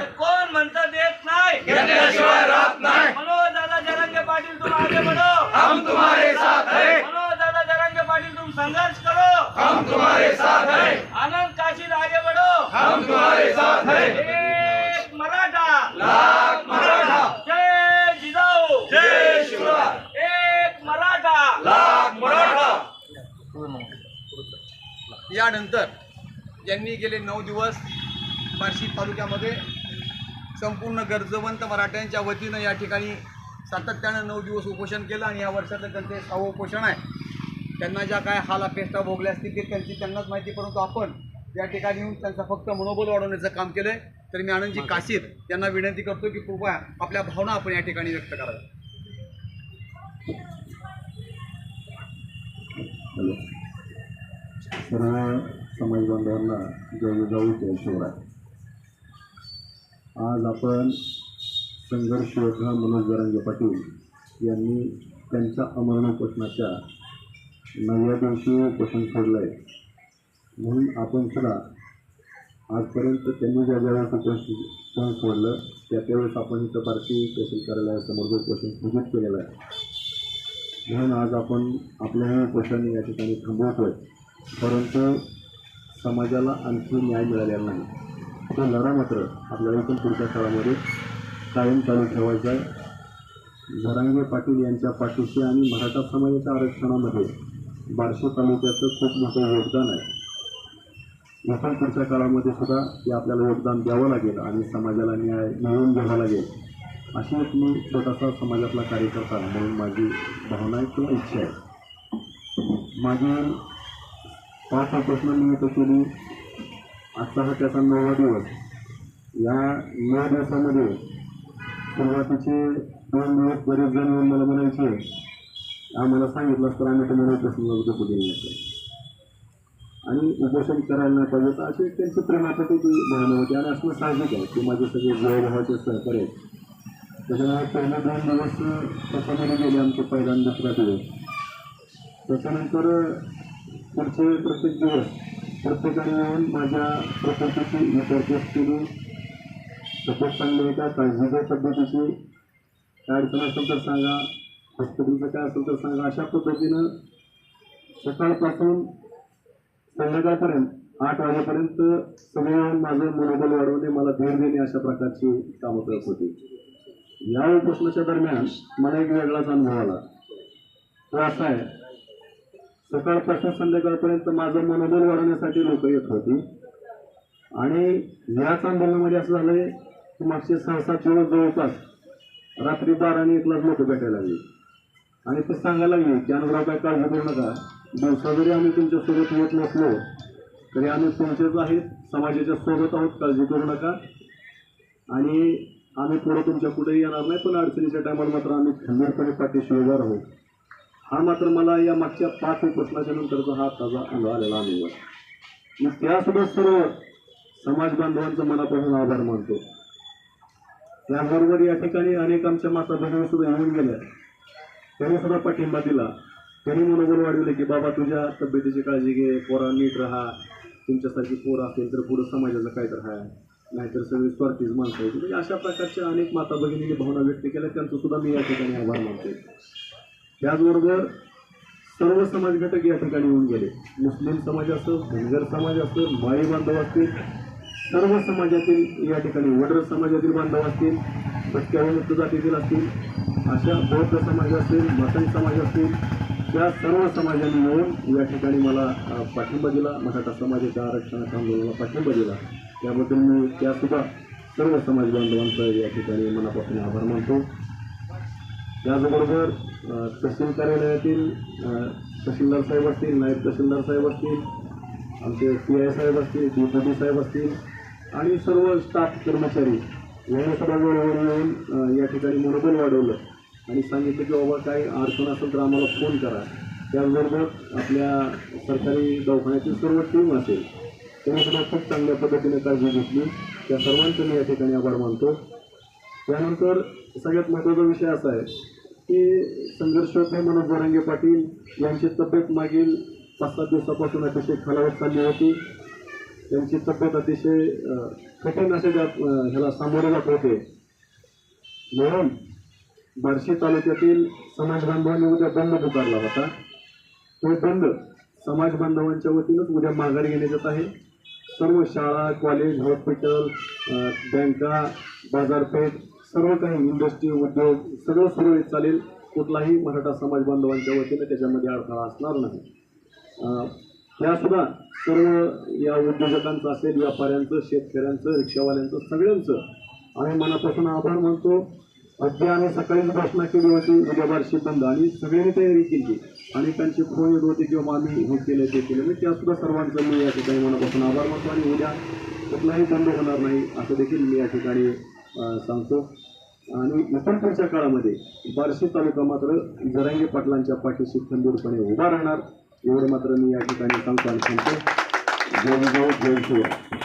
कोण म्हणतं देत नाही? घेतल्याशिवाय राहत नाही. मनोज दादा जरंगे पाटील तुम आगे बढ़ो. हम तुम्हारे साथ है. मनोज दादा जरंगे पाटील तुम संघर्ष करो. हम तुम्हारे साथ है. आनंद काशीद आगे बढ़ो. हम तुम्हारे साथ है. एक मराठा. लाख मराठा. जय जिजाऊ. जय शिवराय. एक मराठा. लाख मराठा. यानंतर यांनी गेले नऊ दिवस बार्शी तालुक्यामध्ये संपूर्ण गरजवंत मराठ्यांच्या वतीनं या ठिकाणी सातत्यानं नऊ दिवस उपोषण केलं आणि या वर्षाचं त्यांचं हे सहावं उपोषण आहे. त्यांना ज्या काय हाल अपेष्टा भोगल्या असतील ते त्यांची त्यांनाच माहिती परंतु आपण या ठिकाणी येऊन त्यांचा फक्त मनोबल वाढवण्याचं काम केलं आहे तर मी आनंदजी काशीद यांना विनंती करतो की कृपया आपल्या भावना आपण या ठिकाणी व्यक्त कराव्या सर्व समाज बांधवांना जय जाऊ जय शिवराय आज आपण संघर्ष योद्धा मनोज जरांगे पाटील यांनी त्यांच्या अमरण उपोषणाच्या नव्या दिवशी उपोषण सोडलं आहे म्हणून आपण सुद्धा आजपर्यंत त्यांनी ज्या ज्यावेळेस उपोषण सोडलं त्या त्यावेळेस आपण इथं पार्टी तहसील कार्यालयासमोर जे उपोषण स्थगित केलेलं आहे. म्हणून आज आपण आपलं हे उपोषण या ठिकाणी थांबवतोय. परंतु समाजाला आणखी न्याय मिळालेला नाही. तो लढा मात्र आपल्याला इथून पुढच्या काळामध्ये कायम चालू ठेवायचा आहे. झरांगे पाटील यांच्या पाठीशी आणि मराठा समाजाच्या आरक्षणामध्ये बार्शी तालुक्याचं खूप मोठं योगदान आहे. नसा पुढच्या काळामध्ये सुद्धा ते आपल्याला योगदान द्यावं लागेल आणि समाजाला न्याय मिळवून घ्यावा लागेल. अशी एक मी छोटासा समाजातला कार्यकर्ता म्हणून माझी भावना आहे किंवा इच्छा आहे. माझी पाच प्रश्न निमित्त केली आजचा हा त्याचा नववा दिवस या नऊ दिवसामध्ये सुरुवातीचे दोन दिवस बरेच जण येऊन मला म्हणायचे आम्हाला सांगितलं तर आम्ही तुम्हाला उपोषणाला झोपू दिले नसते आणि उपोषण करायला नाही पाहिजे तर अशी त्यांची प्रेमासाठी ती भावना होती. आणि असणं साहजिक आहे की माझे सगळे जयभावाचे सहकार्य आहेत. त्याच्यामुळे पहिले दोन दिवस त्याच्यामध्ये गेले आमचे पहिला दुसरा दिवस त्याच्यानंतर पुढचे प्रत्येक दिवस प्रत्येकाने येऊन माझ्या प्रकृतीची विचारपूस केली सपोर्ट चांगली आहे का काळजीच्या पद्धतीची काय अडचण असेल तर सांगा. हॉस्पिटलचं काय असेल तर सांगा. अशा पद्धतीनं सकाळपासून संध्याकाळपर्यंत आठ वाजेपर्यंत सगळे येऊन माझं मनोबल वाढवणे मला धीर देणे अशा प्रकारची कामं करत होती. या उपोषणाच्या दरम्यान मला एक वेगळाच अनुभव आला. तो असा आहे. सकाळपासून संध्याकाळपर्यंत माझं मनोबल वाढवण्यासाठी लोक येत होती. आणि याच आंदोलनामध्ये असं झालंय की मागचे सहा सात दिवस जवळपास रात्री बारा आणि एकलाच लोक भेटायला लागली. आणि ते सांगायला लागली की अनुभव काय काळजी करू नका. दिवसा जरी आम्ही तुमच्यासोबत येत नसलो तरी आम्ही तुमचेच आहेत समाजाच्या सोबत आहोत काळजी करू नका. आणि आम्ही पुढे तुमच्या कुठेही येणार नाही पण अडचणीच्या टायमाला मात्र आम्ही खंबीरपणे पाठीशी उभार आहोत हा मात्र मला या मागच्या पाच प्रश्नाच्या नंतरचा हा ताजा अनुभव आलेला अनुभव मी त्यासुद्धा सर्व समाज बांधवांचा मनापासून आभार मानतो. त्याचबरोबर या ठिकाणी अनेक आमच्या माता भगिनी सुद्धा येऊन गेल्या. त्यांनी सुद्धा पाठिंबा दिला. त्यांनी मनोबल वाढवले की बाबा तुझ्या तब्येतीची काळजी घे. पोरा नीट राहा. तुमच्यासारखी पोर असेल तर पुढं समाजाचं काय तर आहे नाहीतर सगळी स्वार्थीच माणसं म्हणजे अशा प्रकारच्या अनेक माता भगिनींनी भावना व्यक्त केल्या. त्यांचं सुद्धा मी या ठिकाणी आभार मानतो त्याचबरोबर सर्व समाज घटक या ठिकाणी येऊन गेले. मुस्लिम समाज असो धनगर समाज असो माळी बांधव असतील सर्व समाजातील या ठिकाणी वडर समाजातील बांधव असतील भटक्याविमुक्त जातीतील असतील अशा बौद्ध समाज असतील मसन समाज असतील त्या सर्व समाजाने मिळून या ठिकाणी मला पाठिंबा दिला. मराठा समाजाच्या आरक्षणाच्या आंदोलनाला पाठिंबा दिला. त्याबद्दल मी त्यासुद्धा सर्व समाज बांधवांचा या ठिकाणी मनापासून आभार मानतो. त्याचबरोबर तहसील कार्यालयातील तहसीलदार साहेब असतील नायब तहसीलदार साहेब असतील आमचे पी आय साहेब असतील डी साहेब असतील आणि सर्व स्टाफ कर्मचारी यांनी सुद्धा वेळोवेळी येऊन या ठिकाणी मनोबल वाढवलं. आणि सांगितलं की बाबा काही अडचण असेल तर आम्हाला फोन करा. त्याचबरोबर आपल्या सरकारी दवाखान्यातील सर्व टीम असेल त्यांनी सुद्धा खूप चांगल्या पद्धतीने काळजी घेतली. त्या सर्वांचे मी या ठिकाणी आभार मानतो. त्यानंतर सगळ्यात महत्त्वाचा विषय असा आहे की संघर्ष होते मनोज जरांगे पाटील यांची तब्येत मागील पाच सात दिवसापासून अतिशय खालावत चालली होती. त्यांची तब्येत अतिशय कठीण असे ह्याला सामोरे जात होते. म्हणून बार्शी तालुक्यातील समाज बांधवांनी उद्या बंद पुकारला होता. तो बंद समाज बांधवांच्या वतीनंच उद्या माघार घेण्यात येत आहे. सर्व शाळा कॉलेज हॉस्पिटल बँका बाजारपेठ सर्व काही इंडस्ट्री उद्योग सगळं सुरळीत चालेल. कुठलाही मराठा समाज बांधवांच्या वतीनं त्याच्यामध्ये अडथळा असणार नाही. यासुद्धा सर्व या उद्योजकांचं असेल व्यापाऱ्यांचं शेतकऱ्यांचं रिक्षावाल्यांचं सगळ्यांचं आम्ही मनापासून आभार मानतो. अगदी आम्ही सकाळीच घोषणा केली होती उद्या बारशी बंद आणि सगळ्यांनी तयारी केली. अनेकांचे फोन येत होते किंवा आम्ही हे केलं ते केलं. मी त्यासुद्धा सर्वांचं मी या ठिकाणी मनापासून आभार मानतो आणि उद्या कुठलाही बंद होणार नाही असं देखील मी या ठिकाणी सांगतो. आणि इतर काळामध्ये बार्शी तालुका मात्र जरांगे पाटलांच्या पाठीशी खंबीरपणे उभा राहणार. एवढं मात्र मी या ठिकाणी सांगतो आणि सांगतो. जय जय जय शिवाय.